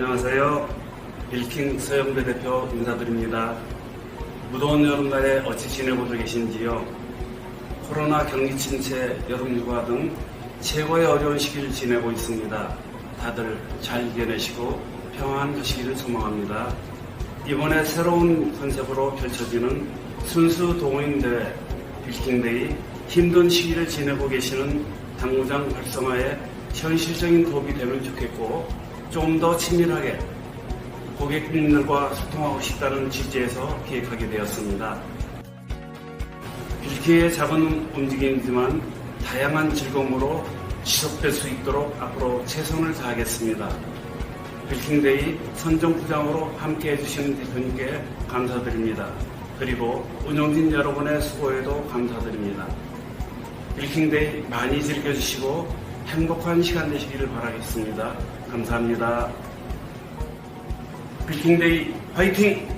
안녕하세요. 빌킹 서영배 대표 인사드립니다. 무더운 여름날에 어찌 지내고들 계신지요? 코로나 격리 침체, 여름 휴가 등 최고의 어려운 시기를 지내고 있습니다. 다들 잘 이겨내시고 평안하시기를 소망합니다. 이번에 새로운 컨셉으로 펼쳐지는 순수 동호인대회 빌킹데이 힘든 시기를 지내고 계시는 당구장 활성화에 현실적인 도움이 되면 좋겠고 좀 더 친밀하게 고객님들과 소통하고 싶다는 취지에서 기획하게 되었습니다. 빌키의 작은 움직임이지만 다양한 즐거움으로 지속될 수 있도록 앞으로 최선을 다하겠습니다. 빌킹데이 선정부장으로 함께 해주시는 대표님께 감사드립니다. 그리고 운영진 여러분의 수고에도 감사드립니다. 빌킹데이 많이 즐겨주시고 행복한 시간 되시기를 바라겠습니다. 감사합니다. 빌킹데이 화이팅!